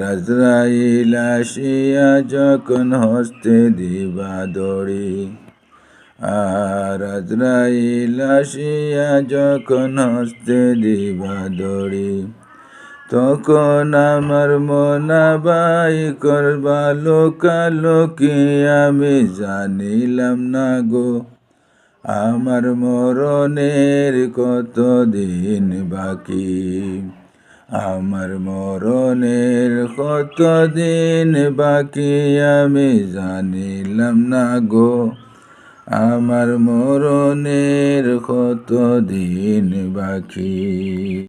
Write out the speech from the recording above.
আর আসিয়া যখন হস্তে দিবা দড়ি। আর আজরাইল যখন হস্তে দিবা দড়ি, তখন আমার মনাবাই করবা লোকালোকি আমি জানিলাম না গো। আমার মরণের কত দিন বাকি? আমার মরণের কত দিন বাকি আমি জানিলাম না গো। আমার মরণের কত দিন বাকি?